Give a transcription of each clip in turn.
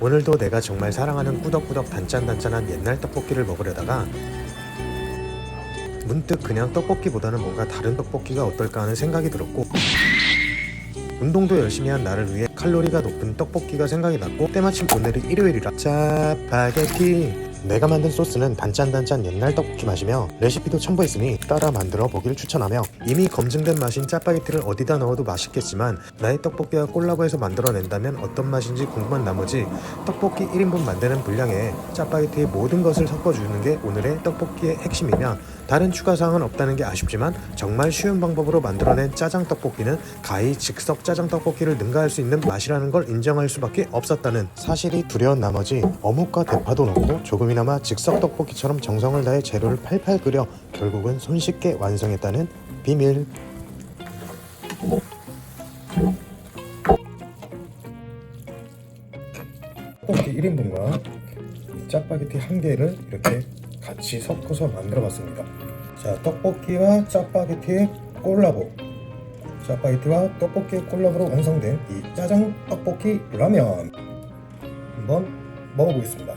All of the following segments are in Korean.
오늘도 내가 정말 사랑하는 꾸덕꾸덕 단짠단짠한 옛날 떡볶이를 먹으려다가 문득 그냥 떡볶이보다는 뭔가 다른 떡볶이가 어떨까 하는 생각이 들었고 운동도 열심히 한 나를 위해 칼로리가 높은 떡볶이가 생각이 났고 때마침 오늘이 일요일이라 짜파게티 내가 만든 소스는 단짠단짠 옛날 떡볶이 맛이며 레시피도 첨부했으니 따라 만들어 보길 추천하며 이미 검증된 맛인 짜파게티를 어디다 넣어도 맛있겠지만 나의 떡볶이와 콜라보해서 만들어낸다면 어떤 맛인지 궁금한 나머지 떡볶이 1인분 만드는 분량에 짜파게티의 모든 것을 섞어주는 게 오늘의 떡볶이의 핵심이며 다른 추가 사항은 없다는 게 아쉽지만 정말 쉬운 방법으로 만들어낸 짜장 떡볶이는 가히 즉석 짜장 떡볶이를 능가할 수 있는 맛이라는 걸 인정할 수밖에 없었다는 사실이 두려운 나머지 어묵과 대파도 넣고 조금이나마 즉석 떡볶이처럼 정성을 다해 재료를 팔팔 끓여 결국은 손쉽게 완성했다는 비밀. 떡볶이 1인분과 짜파게티 한 개를 이렇게 같이 섞어서 만들어 봤습니다. 자, 떡볶이와 짜파게티의 콜라보. 짜파게티와 떡볶이의 콜라보로 완성된 이 짜장 떡볶이 라면. 한번 먹어보겠습니다.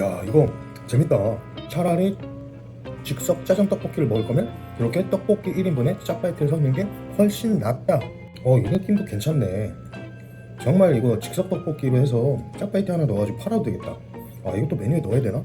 야, 이거 재밌다. 차라리 즉석 짜장 떡볶이를 먹을 거면 이렇게 떡볶이 1인분에 짜파게티를 섞는 게 훨씬 낫다. 어, 이 느낌도 괜찮네. 정말 이거 즉석 떡볶이로 해서 짜파게티 하나 넣어가지고 팔아도 되겠다. 아, 이것도 메뉴에 넣어야 되나?